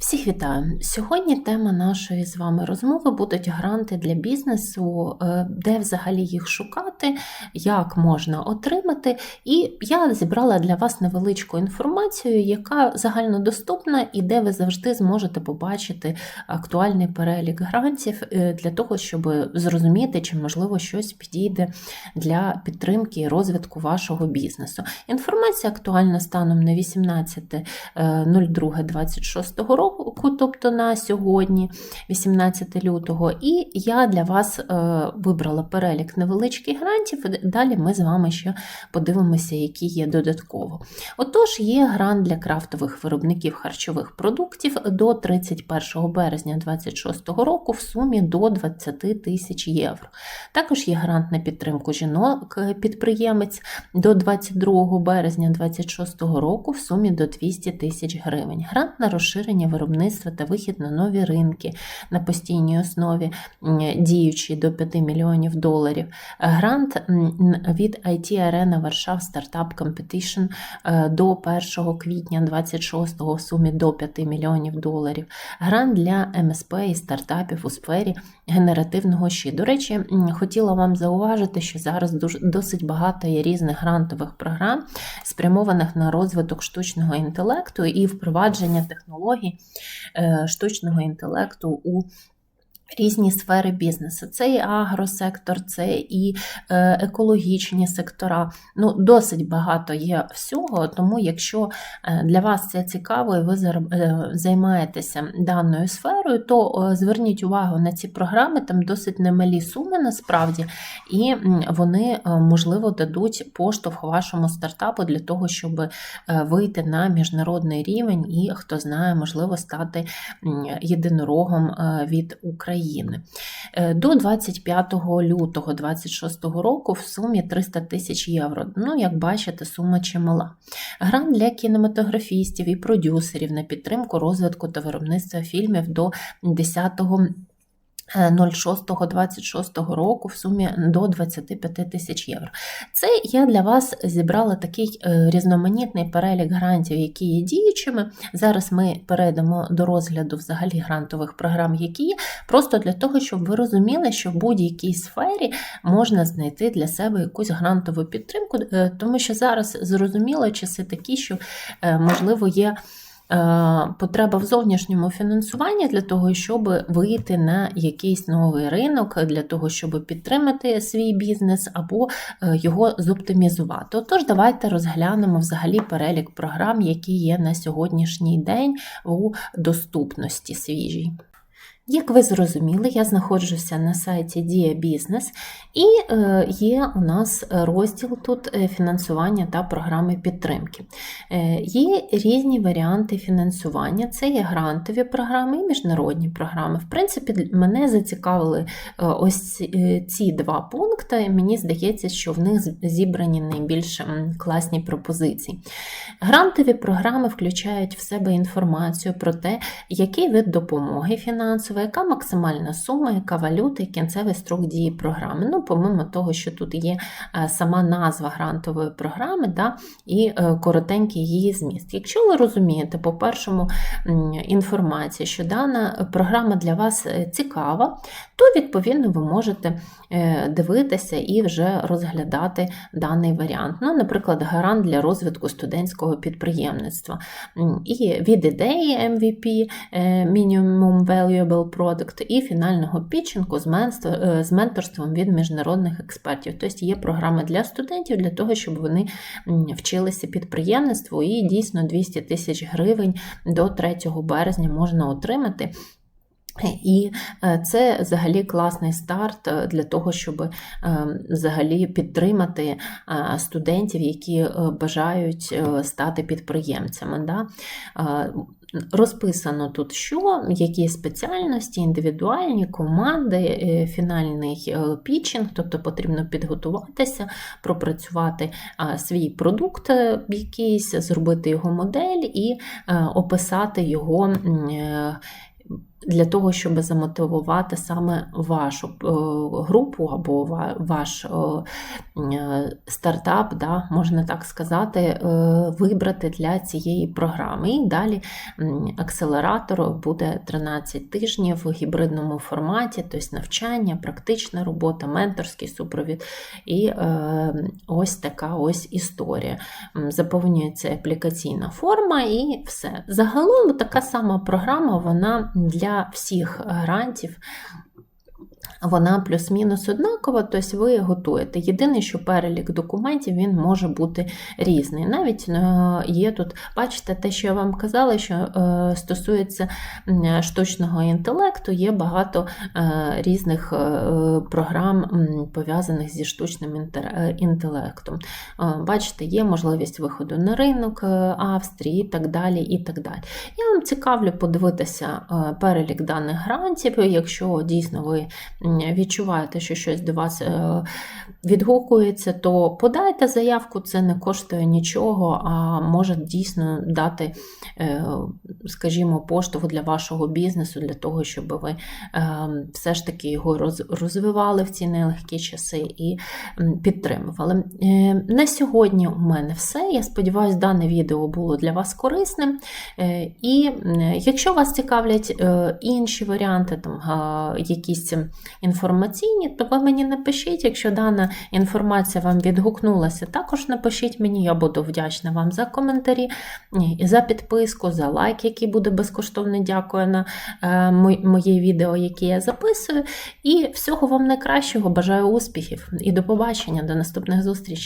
Всіх вітаю! Сьогодні тема нашої з вами розмови будуть гранти для бізнесу, е, де взагалі їх шукати, як можна отримати. І я зібрала для вас невеличку інформацію, яка загальнодоступна і де ви завжди зможете побачити актуальний перелік грантів е, для того, щоб зрозуміти, чи можливо щось підійде для підтримки і розвитку вашого бізнесу. Інформація актуальна станом на 18.02.26 року року, тобто на сьогодні, 18 лютого, і я для вас е, вибрала перелік невеличких грантів. Далі ми з вами ще подивимося, які є додатково. Отож, є грант для крафтових виробників харчових продуктів до 31 березня 2026 року в сумі до 20 тисяч євро. Також є грант на підтримку жінок-підприємець до 22 березня 2026 року в сумі до 200 тисяч гривень. Грант на розширення виробництва та вихід на нові ринки на постійній основі, діючий до 5 мільйонів доларів. Грант від IT Arena Варшав Startup Competition е, до 1 квітня 26 в сумі до 5 мільйонів доларів. Грант для МСП і стартапів у сфері генеративного щі. До речі, хотіла вам зауважити, що зараз досить багато є різних грантових програм, спрямованих на розвиток штучного інтелекту і впровадження технологій штучного інтелекту у Різні сфери бізнесу. Це і агросектор, це і е, екологічні сектора. Ну, Досить багато є всього, тому якщо е, для вас це цікаво і ви займаєтеся даною сферою, то зверніть увагу на ці програми, там досить немалі суми насправді, і вони, можливо, дадуть поштовх вашому стартапу для того, щоб вийти на міжнародний рівень і, хто знає, можливо, стати єдинорогом від України. України. Е, до 25 лютого 2026 року в сумі 300 тисяч євро. Ну, як бачите, сума чимала. Грант для кінематографістів і продюсерів на підтримку розвитку та виробництва фільмів до 10 06-26 року в сумі до 25 тисяч євро. Це я для вас зібрала такий е, різноманітний перелік грантів, які є діючими. Зараз ми перейдемо до розгляду взагалі грантових програм, які є, просто для того, щоб ви розуміли, що в будь-якій сфері можна знайти для себе якусь грантову підтримку, е, тому що зараз зрозуміло часи такі, що е, можливо є. Е, потреба в зовнішньому фінансуванні для того, щоб вийти на якийсь новий ринок, для того, щоб підтримати свій бізнес або е, його зоптимізувати. Отож, давайте розглянемо взагалі перелік програм, які є на сьогоднішній день у доступності свіжій. Як ви зрозуміли, я знаходжуся на сайті Dia Business і е, є у нас розділ тут е, фінансування та програми підтримки. Е, є різні варіанти фінансування, це є грантові програми і міжнародні програми. В принципі, мене зацікавили ось ці два пункти. Мені здається, що в них зібрані найбільш класні пропозиції. Грантові програми включають в себе інформацію про те, який вид допомоги фінансової яка максимальна сума, яка валюта і кінцевий строк дії програми. Ну, помимо того, що тут є е, сама назва грантової програми да, і е, коротенький її зміст. Якщо ви розумієте, по першому інформація, що дана програма для вас е, цікава, то, відповідно, ви можете дивитися і вже розглядати даний варіант. Ну, Наприклад, гарант для розвитку студентського підприємництва. І від ідеї MVP Minimum Valuable Product і фінального пітчингу з менторством від міжнародних експертів. Тобто є програми для студентів для того, щоб вони вчилися підприємництву, і дійсно 200 тисяч гривень до 3 березня можна отримати. І е, це взагалі класний старт е, для того, щоб е, взагалі підтримати студентів, які бажають стати підприємцями. Да? Розписано тут, що, які спеціальності, індивідуальні команди, фінальний пічінг, тобто потрібно підготуватися, пропрацювати свій продукт якийсь, зробити його модель і описати його для того, щоб замотивувати саме вашу е, групу або ваш е, е, стартап, да, можна так сказати, вибрати для цієї програми. І далі акселератор буде 13 тижнів в гібридному форматі, тобто навчання, практична робота, менторський супровід. І ось така ось історія. Заповнюється аплікаційна форма і все. Загалом така сама програма, вона для всіх грантів. Вона плюс-мінус однакова, тобто ви готуєте. Єдине, що перелік документів він може бути різний. Навіть е, є тут, бачите, те, що я вам казала, що е, стосується штучного інтелекту, є багато е, різних програм, пов'язаних зі штучним інтелектом. Бачите, є можливість виходу на ринок Австрії і так далі. і так далі. Я вам цікавлю подивитися перелік даних грантів, якщо дійсно ви відчуваєте, що щось до вас е, відгукується, то подайте заявку, це не коштує нічого, а може дійсно дати, е, скажімо, поштовх для вашого бізнесу, для того, щоб ви е, все ж таки його розвивали в ці нелегкі часи і підтримували. На сьогодні у мене все. Я сподіваюся, дане відео було для вас корисним. І якщо вас цікавлять інші варіанти, там якісь інформаційні, то ви мені напишіть, якщо дана інформація вам відгукнулася, також напишіть мені, я буду вдячна вам за коментарі, за підписку, за лайк, який буде безкоштовно. Дякую на е, моє відео, яке я записую. І всього вам найкращого, бажаю успіхів і до побачення, до наступних зустрічей.